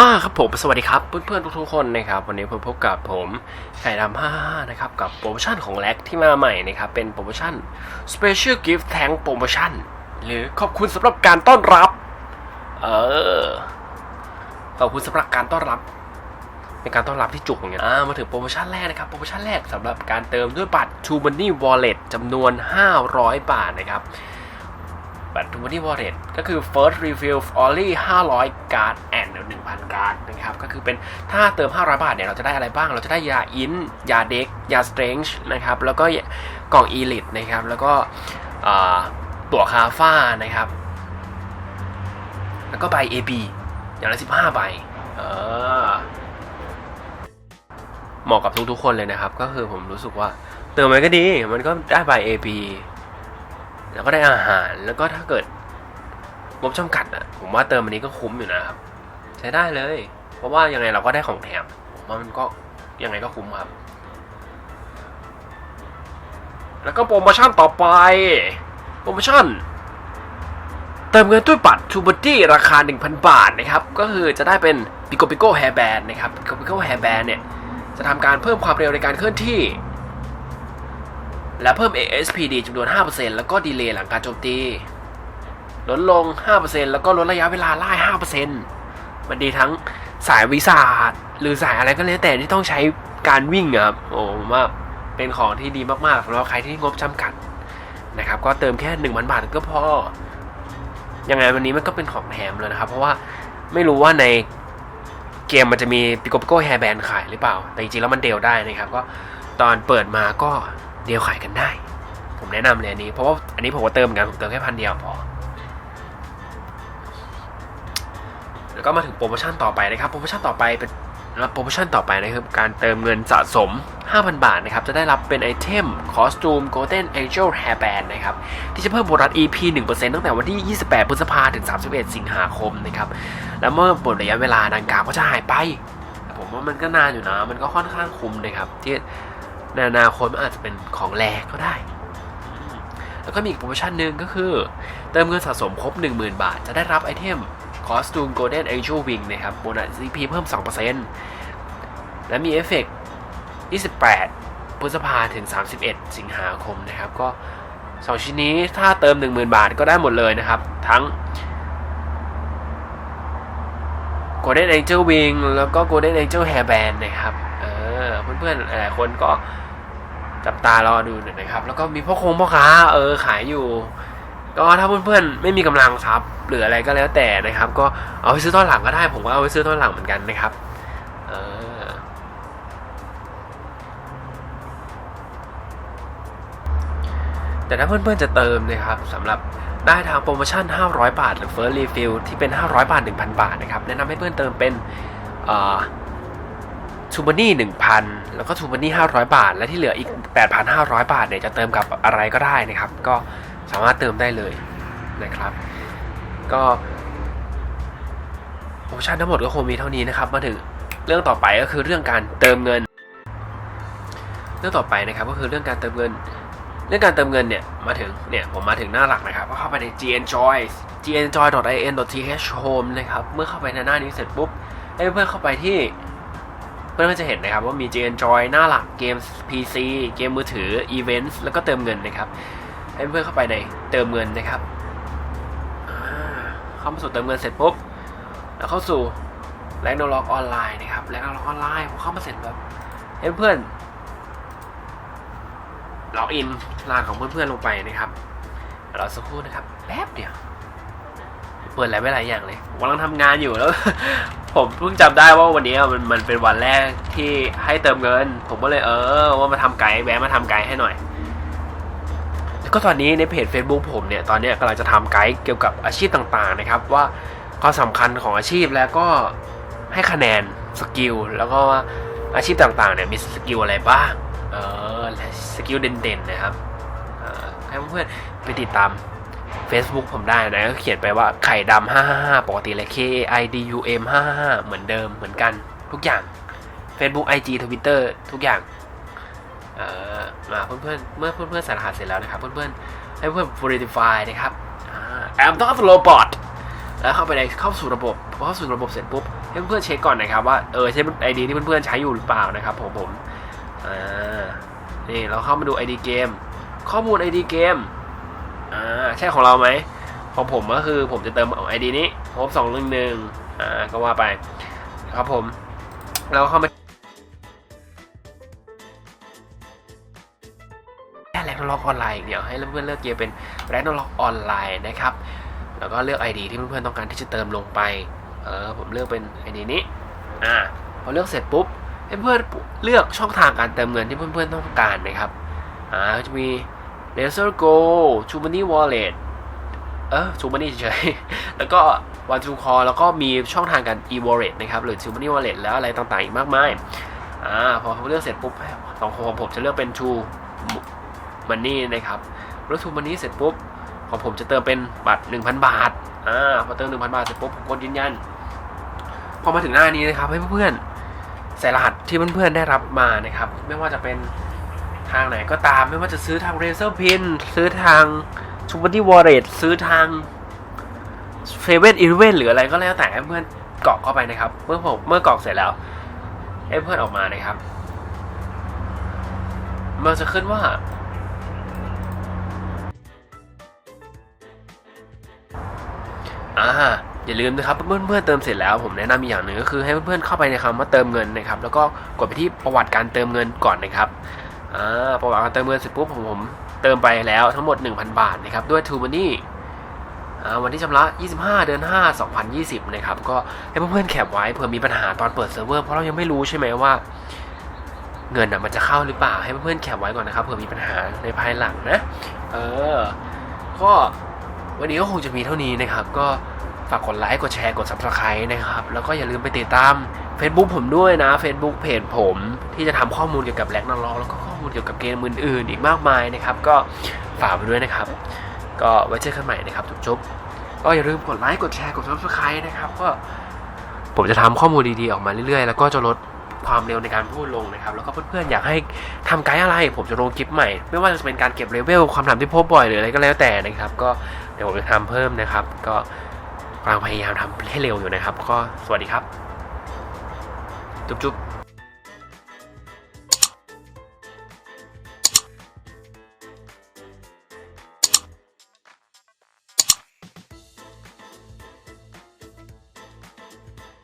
อ่าครับผมสวัสดีครับเพื่อนๆทุกๆคนนะครับวันนี้ผมพบกับผมไข่ดำ55นะครับกับโปรโมชั่นของแล็กที่มาใหม่นะครับเป็นโปรโมชั่น Special Gift Tank Promotion หรือขอบคุณสำหรับการต้อนรับ เออขอบคุณสำหรับการต้อนรับเป็นการต้อนรับที่จุกอย่างเงี้ยอ่ามาถึงโปรโมชั่นแรกนะครับโปรโมชั่นแรกสำหรับการเติมด้วยบัตร True Money Wallet จำนวน 500 บาทนะครับ บัตร True Money Wallet ก็คือ First Refill only 500การ์ด and 1,000การ์ดนะครับ ก็คือเป็นถ้าเติม 500 บาทเนี่ย เราจะได้อะไรบ้าง เราจะได้ยาอินยาเด็ก ยาสเตรนจ์นะครับ แล้วก็กล่องอีลิทนะครับ แล้วก็ตั๋วคาฟ้านะครับ แล้วก็ใบ AB อย่างละ15 ใบเออเหมาะกับทุกๆคนเลยนะครับ ก็คือผมรู้สึกว่าเติมมันก็ดี มันก็ได้ใบ AB แล้วก็ได้อาหารแล้วก็ถ้าเกิดงบจำกัดอะ ผมว่าเติมอันนี้ก็คุ้มอยู่นะครับ ใช้ได้เลย เพราะว่ายังไงเราก็ได้ของแถมผมว่ามันก็ยังไงก็คุ้มครับ แล้วก็โปรโมชั่นต่อไป โปรโมชั่น เติมเงินด้วยบัตรทูบ t ตี้ราคา 1,000 บาทนะครับ ก็คือจะได้เป็นปิโกปิโกแฮร์แบนนะครับปิโกปิโกแฮร์แบนเนี่ย จะทำการเพิ่มความเร็วในการเคลื่อนที่ และเพิ่ม ASPD จำนวน 5%แล้วก็ดีเลย์หลังการโจมตี ลดลง 5%แล้วก็ลดระยะเวลาไล่5%มันดีทั้งสายวิสาดหรือสายอะไรก็แล้วแต่ที่ต้องใช้การวิ่งครับ โอ้มว่าเป็นของที่ดีมากๆสำหรับใครที่งบจำกัดนะครับ ก็เติมแค่ 1,000 บาทก็พอ ยังไงวันนี้มันก็เป็นของแถมเลยนะครับ เพราะว่าไม่รู้ว่าในเกมมันจะมีปิโกปิโกแฮร์แบนขายหรือเปล่า แต่จริงๆแล้วมันเดลได้นะครับ ก็ตอนเปิดมาก็ เดลขายกันได้ ผมแนะนำเลยอันนี้ เพราะว่าอันนี้ผมก็เติมเหมือนกันผมเติมแค่พันเดียวพอแล้วก็มาถึงโปรโมชั่นต่อไปนะครับ โปรโมชั่นต่อไปเป็นโปรโมชั่นต่อไปนะครับการเติมเงินสะสม 5,000 บาทนะครับ จะได้รับเป็นไอเทมคอสตูม Golden Angel Hairband นะครับ ที่จะเพิ่มโบนัส EP 1%ตั้งแต่วันที่ 28 พฤษภาถึง 31 สิงหาคมนะครับ แล้วเมื่อหมดระยะเวลาดังกล่าวก็จะหายไป ผมว่ามันก็นานอยู่นะ มันก็ค่อนข้างคุ้มนะครับ ที่ ในอนาคตมันอาจจะเป็นของแรกก็ได้ แล้วก็มีอีกโปรโมชั่นหนึ่งก็คือ เติมเงินสะสมครบ 10,000 บาท จะได้รับไอเทมคอสตูม Golden Angel Wing นะครับโบนัส CP เพิ่ม 2%และมีเอฟเฟกต์28 พฤษภาถึง 31 สิงหาคมนะครับ ก็ 2 ชิ้นนี้ถ้าเติม 10,000 บาทก็ได้หมดเลยนะครับ ทั้ง Golden Angel Wing แล้วก็ Golden Angel Hairband นะครับ เออ เพื่อนๆ หลายคนก็ จับตารอดูหน่อยนะครับ แล้วก็มีพ่อคงพ่อค้าเออขายอยู่ ก็ถ้าเพื่อนๆไม่มีกำลังทรัพย์หรืออะไรก็แล้วแต่นะครับ ก็เอาไปซื้อตอนหลังก็ได้ ผมก็เอาไปซื้อตอนหลังเหมือนกันนะครับเออแต่ถ้าเพื่อนๆจะเติมนะครับสำหรับได้ทางโปรโมชั่น 500 บาท หรือ First Refill ที่เป็น 500 บาท 1,000 บาทนะครับ แนะนำให้เพื่อนเติมเป็น ทูบันนี่1,000 แล้วก็ทูบันนี่500 บาท และที่เหลืออีก 8,500 บาทเนี่ยจะเติมกับอะไรก็ได้นะครับ ก็สามารถเติมได้เลยนะครับ ก็โปรโมชั่นทั้งหมดก็คงมีเท่านี้นะครับ มาถึงเรื่องต่อไปก็คือเรื่องการเติมเงิน เรื่องต่อไปนะครับก็คือเรื่องการเติมเงิน เรื่องการเติมเงินเนี่ยมาถึงเนี่ยผมมาถึงหน้าหลักนะครับก็เข้าไปใน gnjoy gnjoy.in.th home นะครับเมื่อเข้าไปในหน้านี้เสร็จปุ๊บให้เพื่อนเข้าไปที่ เพื่อนๆจะเห็นนะครับว่ามี gnjoy หน้าหลักเกม PC เกมมือถือ events แล้วก็เติมเงินนะครับให้เพื่อนเข้าไปในเติมเงินนะครับเข้ามาสู่เติมเงินเสร็จปุ๊บแล้วเข้าสู่แลกโนล็อกออนไลน์นะครับแลกโนล็อกออนไลน์พอเข้ามาเสร็จแบบให้เพื่อนล็อกอินรหัสของเพื่อนๆลงไปนะครับเราสักครู่นะครับแป๊บเดียวเปิดหลายไปหลายอย่างเลยผมกำลังทำงานอยู่แล้ว ผมเพิ่งจำได้ว่าวันนี้มันมันเป็นวันแรกที่ให้เติมเงิน ผมก็เลยเออ ว่ามาทำไกด์แวะมาทำไกด์ให้หน่อย แล้วก็ตอนนี้ในเพจ Facebook ผมเนี่ยตอนนี้กำลังจะทำไกด์เกี่ยวกับอาชีพต่างๆนะครับ ว่าความสำคัญของอาชีพแล้วก็ให้คะแนนสกิลแล้วก็อาชีพต่างๆเนี่ยมีสกิลอะไรบ้างเออสกิลเด่นๆนะครับให้เพื่อนๆไปติดตาม Facebook ผมได้นะก็เขียนไปว่าไข่ดำ555 ปกติเลย K A I D U M 555 เหมือนเดิมเหมือนกันทุกอย่าง Facebook IG Twitter ทุกอย่างเอ่อมาเพื่อนๆ เมื่อเพื่อนๆใส่รหัสเสร็จแล้วนะครับ เพื่อนๆ ให้เพื่อน verify นะครับอ่า I'm not a robot แล้วเข้าไปในเข้าสู่ระบบพอเข้าสู่ระบบเสร็จปุ๊บให้เพื่อนเช็คก่อนนะครับว่าเออใช่ไอดีที่เพื่อนๆใช้อยู่หรือเปล่านะครับผมผมอ่านี่เราเข้ามาดู ID เกม ข้อมูล ID เกม อ่าใช่ของเราไหมของผมก็คือผมจะเติมเอา ID นี้พบสองหนึ่งหนึ่งอ่าก็ว่าไปครับผมเราเข้ามาแรกนล็อกออนไลน์เดี๋ยวให้เพื่อนเลือกเกียร์เป็นแร็กนล็อกออนไลน์นะครับ แล้วก็เลือก ID ที่เพื่อนๆต้องการที่จะเติมลงไป เออผมเลือกเป็น ID นี้ อ่าพอเลือกเสร็จปุ๊บให้เพื่อนเลือกช่องทางการเติมเงินที่เพื่อนๆต้องการนะครับ อ่าจะมี Laser Go t r u Money Wallet เออ t r u Money เฉยแล้วก็ One True Call แล้วก็มีช่องทางการ e wallet นะครับ หรือ True Money Wallet แล้วอะไรต่างๆ อีกมากมายอ่าพอผมเลือกเสร็จปุ๊บสองของผมจะเลือกเป็น True Money นะครับเลือก True Money เสร็จปุ๊บของผมจะเติมเป็นบัตร 1,000 บาทอ่าพอเติม 1,000 บาทเสร็จปุ๊บผมกดยืนยันพอมาถึงหน้านี้นะครับให้เพื่อนๆใส่รหัสที่เพื่อนๆได้รับมานะครับ ไม่ว่าจะเป็น ทางไหนก็ตามไม่ว่าจะซื้อทาง Razer Pin ซื้อทาง s u p e r d y Wallet ซื้อทางเซเว่นอีเวนหรืออะไรก็แล้วแต่ให้เพื่อนกรอกเข้าไปนะครับ เมื่อผมเมื่อกรอกเสร็จแล้วให้เพื่อนออกมานะครับ มันจะขึ้นว่า อ่า อย่าลืมนะครับเพื่อนเพื่อนๆเติมเสร็จแล้ว ผมแนะนำอีกอย่างหนึ่งก็คือให้เพื่อนๆเข้าไปในคำว่าเติมเงินนะครับ แล้วก็กดไปที่ประวัติการเติมเงินก่อนนะครับ อ่าประวัติการเติมเงินเสร็จปุ๊บผมเติมไปแล้วทั้งหมด 1,000 บาทนะครับด้วย t ู Money อ่วันที่ชำระ 25 เดือน 5 2020 นะครับ ก็ให้เพื่อนๆแคปไว้เผื่อมีปัญหาตอนเปิดเซิร์ฟเวอร์ เพราะเรายังไม่รู้ใช่ไหมว่า เงินอะมันจะเข้าหรือเปล่า ให้เพื่อนๆแคปไว้ก่อนนะครับเผื่อมีปัญหาในภายหลังนะ เออ ก็วันนี้ก็คงจะมีเท่านี้นะครับ ก็ฝากกดไลค์ กดแชร์ กด subscribe นะครับ แล้วก็อย่าลืมไปติดตาม Facebook ผมด้วยนะ Facebook เพจผมที่จะทำข้อมูลเกี่ยวกับแร็กนาล็อกแล้วก็ข้อมูลเกี่ยวกับเกมอื่นๆ อีกมากมายนะครับ ก็ฝากไปด้วยนะครับ ก็ไว้เจอกันใหม่นะครับจุ๊บๆก็อย่าลืมกดไลค์กดแชร์กด subscribe นะครับก็ผมจะทำข้อมูลดีๆออกมาเรื่อยๆ แล้วก็จะลดความเร็วในการพูดลงนะครับ แล้วก็เพื่อนๆอยากให้ทำไกด์อะไร ผมจะลงคลิปใหม่ ไม่ว่าจะเป็นการเก็บเลเวลความถามที่พบบ่อยหรืออะไรก็แล้วแต่นะครับ ก็เดี๋ยวผมจะทำเพิ่มนะครับ ก็กำลังพยายามทำให้เร็วอยู่นะครับ ก็สวัสดีครับ จุ๊บๆ